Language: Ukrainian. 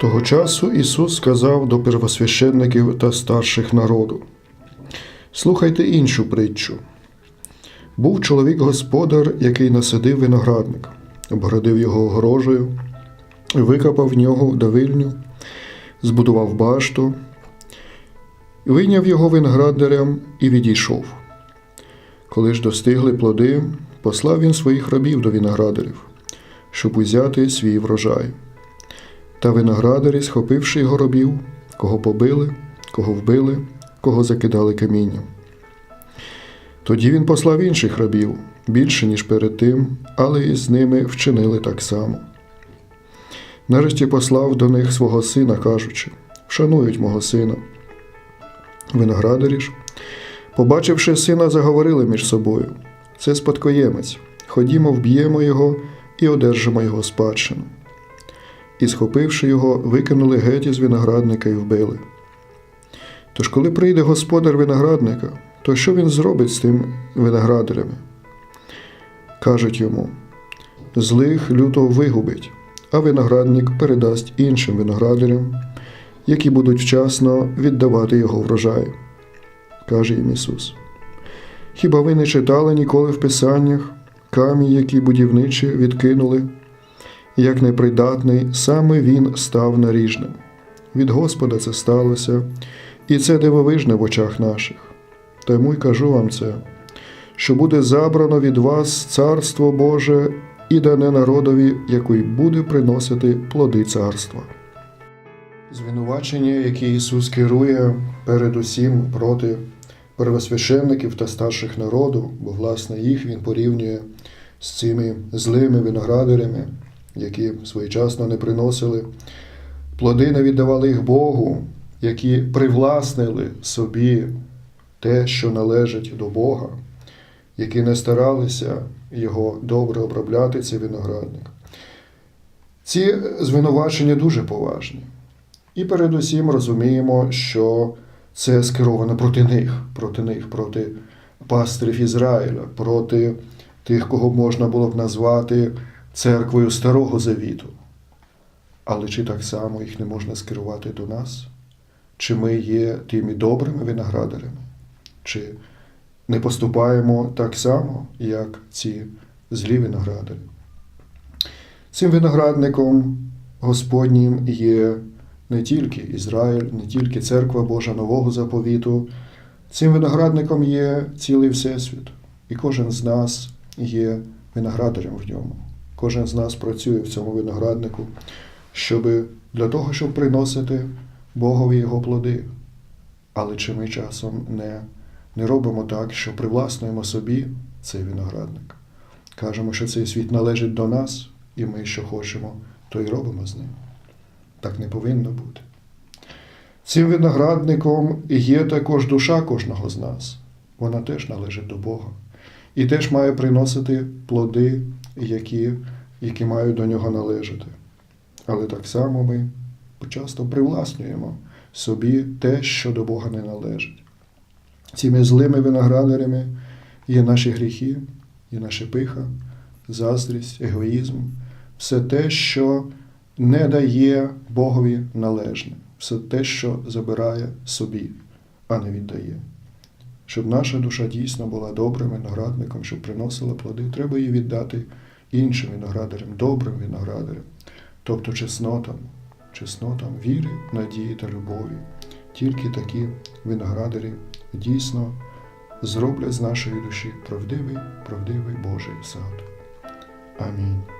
Того часу Ісус сказав до первосвященників та старших народу: Слухайте іншу притчу. Був чоловік господар, який насадив виноградник, обгородив його огорожею, викопав в нього давильню, збудував башту, вийняв його виноградарям і відійшов. Коли ж достигли плоди, послав він своїх рабів до виноградарів, щоб узяти свій врожай. Та виноградарі, схопивши його робів, кого побили, кого вбили, кого закидали камінням. Тоді він послав інших рабів, більше, ніж перед тим, але і з ними вчинили так само. Нарешті послав до них свого сина, кажучи: Вшанують мого сина. Виноградарі ж, побачивши сина, заговорили між собою: Це спадкоємець, ходімо, вб'ємо його і одержимо його спадщину і, схопивши його, викинули геть із виноградника і вбили. Тож, коли прийде господар виноградника, то що він зробить з тим виноградарями? Кажуть йому: злих люто вигубить, а виноградник передасть іншим виноградарям, які будуть вчасно віддавати його врожай. Каже їм Ісус. Хіба ви не читали ніколи в Писаннях камінь, які будівничі відкинули? Як непридатний, саме він став наріжним. Від Господа це сталося, і це дивовижне в очах наших. Тому й кажу вам це, що буде забрано від вас Царство Боже і дане народові, який буде приносити плоди царства. Звинувачення, які Ісус керує передусім проти первосвященників та старших народу, бо, власне, їх Він порівнює з цими злими виноградарями, які своєчасно не приносили плоди, не віддавали їх Богу, які привласнили собі те, що належить до Бога, які не старалися його добре обробляти, цей виноградник. Ці звинувачення дуже поважні. І передусім розуміємо, що це скеровано проти них, проти них, проти пастирів Ізраїля, проти тих, кого можна було б назвати церквою Старого Завіту. Але чи так само їх не можна скерувати до нас? Чи ми є тими добрими виноградарями? Чи не поступаємо так само, як ці злі виноградарі? Цим виноградником Господнім є не тільки Ізраїль, не тільки Церква Божа Нового Заповіту, цим виноградником є цілий Всесвіт, і кожен з нас є виноградарем в ньому. Кожен з нас працює в цьому винограднику, щоб для того, щоб приносити Богові його плоди. Але чи ми часом не, не робимо так, що привласнуємо собі цей виноградник? Кажемо, що цей світ належить до нас, і ми, що хочемо, то й робимо з ним. Так не повинно бути. Цим виноградником є також душа кожного з нас. Вона теж належить до Бога. І теж має приносити плоди, які, які мають до нього належати. Але так само ми часто привласнюємо собі те, що до Бога не належить. Цими злими виноградарями є наші гріхи, є наша пиха, заздрість, егоїзм, все те, що не дає Богові належне, все те, що забирає собі, а не віддає. Щоб наша душа дійсно була добрим виноградником, щоб приносила плоди, треба її віддати іншим виноградарем, добрим виноградарем, тобто чеснотам, чеснотам віри, надії та любові. Тільки такі виноградарі дійсно зроблять з нашої душі правдивий, правдивий Божий сад. Амінь.